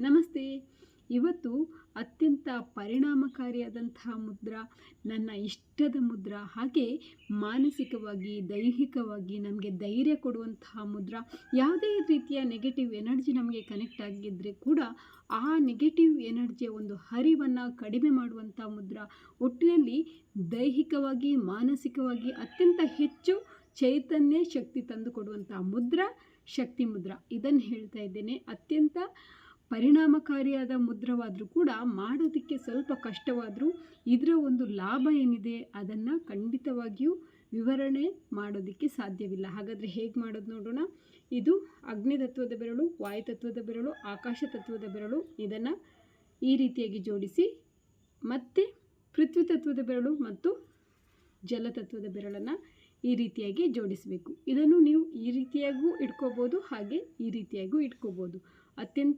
ನಮಸ್ತೆ. ಇವತ್ತು ಅತ್ಯಂತ ಪರಿಣಾಮಕಾರಿಯಾದಂತಹ ಮುದ್ರ, ನನ್ನ ಇಷ್ಟದ ಮುದ್ರ, ಹಾಗೆ ಮಾನಸಿಕವಾಗಿ, ದೈಹಿಕವಾಗಿ ನಮಗೆ ಧೈರ್ಯ ಕೊಡುವಂತಹ ಮುದ್ರ, ಯಾವುದೇ ರೀತಿಯ ನೆಗೆಟಿವ್ ಎನರ್ಜಿ ನಮಗೆ ಕನೆಕ್ಟ್ ಆಗಿದ್ದರೆ ಕೂಡ ಆ ನೆಗೆಟಿವ್ ಎನರ್ಜಿಯ ಒಂದು ಹರಿವನ್ನು ಕಡಿಮೆ ಮಾಡುವಂಥ ಮುದ್ರ, ಒಟ್ಟಿನಲ್ಲಿ ದೈಹಿಕವಾಗಿ, ಮಾನಸಿಕವಾಗಿ ಅತ್ಯಂತ ಹೆಚ್ಚು ಚೈತನ್ಯ ಶಕ್ತಿ ತಂದು ಕೊಡುವಂಥ ಮುದ್ರಾ, ಶಕ್ತಿ ಮುದ್ರ. ಇದನ್ನು ಹೇಳ್ತಾ ಇದ್ದೇನೆ. ಅತ್ಯಂತ ಪರಿಣಾಮಕಾರಿಯಾದ ಮುದ್ರವಾದರೂ ಕೂಡ ಮಾಡೋದಕ್ಕೆ ಸ್ವಲ್ಪ ಕಷ್ಟವಾದರೂ ಇದರ ಒಂದು ಲಾಭ ಏನಿದೆ ಅದನ್ನು ಖಂಡಿತವಾಗಿಯೂ ವಿವರಣೆ ಮಾಡೋದಕ್ಕೆ ಸಾಧ್ಯವಿಲ್ಲ. ಹಾಗಾದರೆ ಹೇಗೆ ಮಾಡೋದು ನೋಡೋಣ. ಇದು ಅಗ್ನಿ ತತ್ವದ ಬೆರಳು, ವಾಯು ತತ್ವದ ಬೆರಳು, ಆಕಾಶ ತತ್ವದ ಬೆರಳು ಇದನ್ನು ಈ ರೀತಿಯಾಗಿ ಜೋಡಿಸಿ ಮತ್ತು ಪೃಥ್ವಿ ತತ್ವದ ಬೆರಳು ಮತ್ತು ಜಲತತ್ವದ ಬೆರಳನ್ನು ಈ ರೀತಿಯಾಗಿ ಜೋಡಿಸಬೇಕು. ಇದನ್ನು ನೀವು ಈ ರೀತಿಯಾಗೂ ಇಟ್ಕೋಬೋದು ಹಾಗೆ ಈ ರೀತಿಯಾಗೂ ಇಟ್ಕೋಬೋದು. ಅತ್ಯಂತ